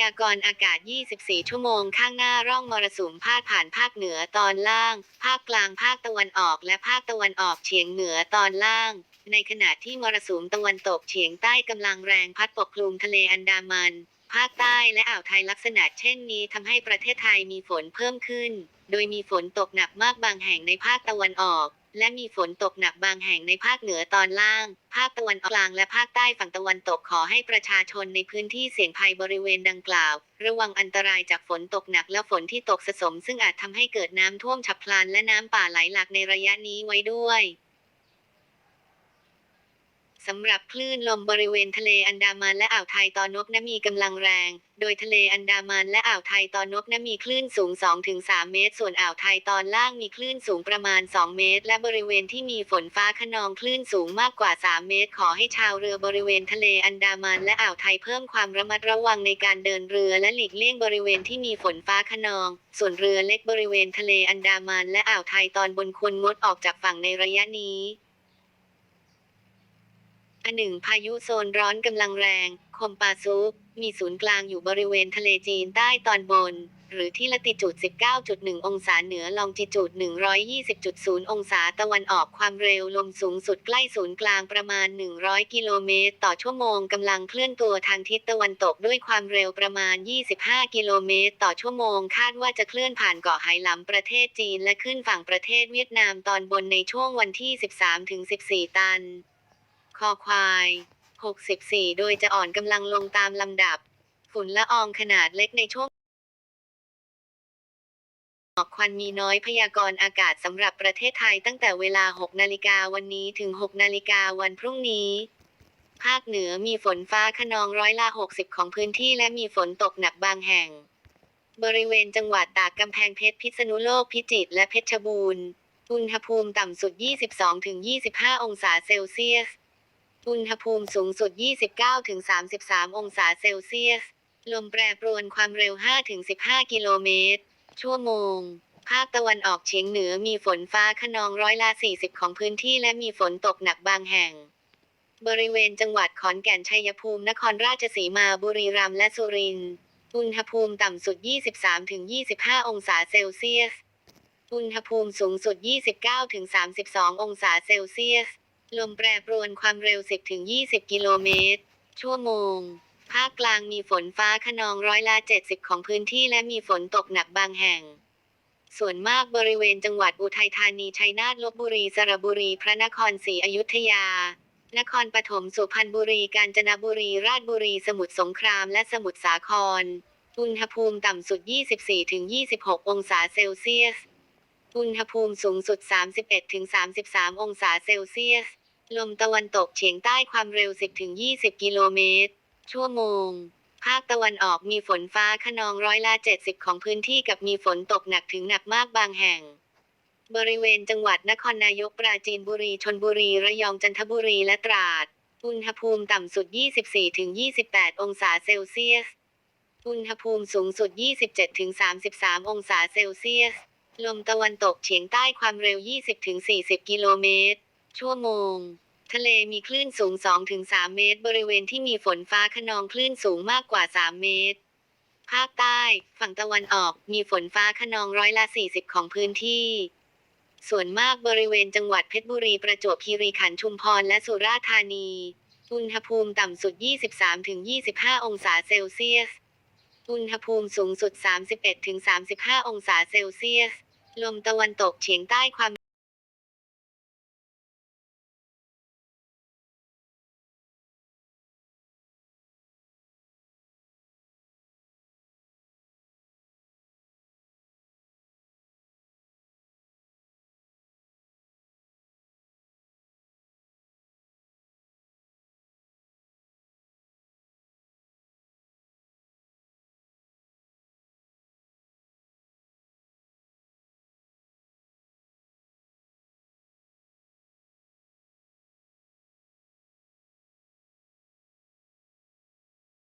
ยากรณ์อากาศ 24 ชั่วโมงข้างหน้าร่องมรสุมพาดผ่านภาคเหนือตอนล่าง ภาคกลางภาคตะวันออกและภาคตะวันออกเฉียงเหนือตอนล่าง ในขณะที่มรสุมตะวันตกเฉียงใต้กำลังแรงพัดปกคลุมทะเลอันดามัน ภาคใต้และอ่าวไทยลักษณะเช่นนี้ทำให้ประเทศไทยมีฝนเพิ่มขึ้น โดยมีฝนตกหนักมากบางแห่งในภาคตะวันออก และมีฝนตกหนักบางแห่งในภาคเหนือตอนล่าง ภาคตะวันออกกลางและภาคใต้ฝั่งตะวันตกขอให้ประชาชนในพื้นที่เสี่ยงภัยบริเวณดังกล่าว ระวังอันตรายจากฝนตกหนักและฝนที่ตกสะสม ซึ่งอาจทำให้เกิดน้ำท่วมฉับพลันและน้ำป่าไหลหลากในระยะนี้ไว้ด้วย สำหรับคลื่นลมบริเวณทะเลอันดามันและอ่าวไทยตอนนบนั้นมีกำลังแรง โดยทะเลอันดามันและอ่าวไทยตอนนบนั้นมีคลื่นสูง 2-3 เมตร ส่วนอ่าวไทยตอนล่างมีคลื่นสูงประมาณ 2 เมตร และบริเวณที่มีฝนฟ้าขนองคลื่นสูงมากกว่า 3 เมตร ขอให้ชาวเรือบริเวณทะเลอันดามันและอ่าวไทยเพิ่มความระมัดระวังในการเดินเรือและหลีกเลี่ยงบริเวณที่มีฝนฟ้าขนอง ส่วนเรือเล็กบริเวณทะเลอันดามันและอ่าวไทยตอนบนควรงดออกจากฝั่งในระยะนี้ อันหนึ่งพายุโซนร้อนกำลังแรง คมปาซุมีศูนย์กลางอยู่บริเวณทะเลจีนใต้ตอนบน หรือที่ละติจูด 19.1 องศาเหนือลองจิจูด 120.0 องศาตะวันออกความเร็วลมสูงสุดใกล้ศูนย์กลางประมาณ 100 กิโลเมตร ต่อชั่วโมงกำลังเคลื่อนตัวทางทิศตะวันตกด้วยความเร็วประมาณ 25 กิโลเมตร ต่อชั่วโมง คาดว่าจะเคลื่อนผ่านเกาะไหหลำประเทศจีนและขึ้นฝั่งประเทศเวียดนามตอนบนในช่วงวันที่ 13-14 ตัน คอควาย 64 โดยจะอ่อนกำลังลงตามลำดับ ฝุ่นละอองขนาดเล็กในช่วงหมอกควันมีน้อยพยากรณ์อากาศสำหรับประเทศไทยตั้งแต่เวลา 6 นาฬิกาวันนี้ถึง 6 นาฬิกาวันพรุ่งนี้ ภาคเหนือมีฝนฟ้าขนองร้อยละ 60 ของพื้นที่และมีฝนตกหนักบางแห่ง บริเวณจังหวัดตากกำแพงเพชรพิษณุโลกพิจิตรและเพชรบูรณ์ อุณหภูมิต่ำสุด 22-25 องศาเซลเซียส อุณหภูมิสูงสุด 29-33 องศาเซลเซียส ลมแปรปรวนความเร็ว 5-15 กิโลเมตร ชั่วโมง ภาคตะวันออกเฉียงเหนือมีฝนฟ้าขนองร้อยละ 40 ของพื้นที่และมีฝนตกหนักบางแห่ง บริเวณจังหวัดขอนแก่นชัยภูมิ นครราชสีมาบุรีรัมย์และสุรินทร์ อุณหภูมิต่ำสุด 23-25 องศาเซลเซียส อุณหภูมิสูงสุด 29-32 องศาเซลเซียส ลมแปรปรวนความเร็ว 10-20 กิโลเมตร ชั่วโมง ภาคกลางมีฝนฟ้าขนองร้อยละ 70 ของพื้นที่และมีฝนตกหนักบางแห่ง ส่วนมากบริเวณจังหวัดอุทัยธานี ชัยนาท ลบบุรี สระบุรี พระนครศรีอยุธยา นครปฐม สุพรรณบุรี กาญจนบุรี ราชบุรี สมุทรสงคราม และสมุทรสาคร อุณหภูมิต่ำสุด 24-26 องศาเซลเซียส อุณหภูมิสูงสุด 31-33 องศาเซลเซียส ลมตะวันตกเฉียงใต้ความเร็ว 10-20 กิโลเมตร ชั่วโมง ภาคตะวันออกมีฝนฟ้าขนองร้อยละ 70 ของพื้นที่กับมีฝนตกหนักถึงหนักมากบางแห่ง บริเวณจังหวัดนครนายกปราจีนบุรีชนบุรีระยองจันทบุรีและตราด อุณหภูมิต่ำสุด 24-28 องศาเซลเซียส อุณหภูมิสูงสุด 27-33 องศาเซลเซียส ลมตะวันตกเฉียงใต้ความเร็ว 20-40 กิโลเมตร ชั่วโมง ทะเลมีคลื่นสูง 2-3 เมตร บริเวณที่มีฝนฟ้าขนองคลื่นสูงมากกว่า 3 เมตร ภาคใต้ ฝั่งตะวันออกมีฝนฟ้าขนองร้อยละ 40 ของพื้นที่ ส่วนมากบริเวณจังหวัดเพชรบุรีประจวบคีรีขันธ์ชุมพรและสุราษฎร์ธานี อุณหภูมิต่ำสุด 23-25 องศาเซลเซียส อุณหภูมิสูงสุด 31-35 องศาเซลเซียส ลมตะวันตกเฉียงใต้ความ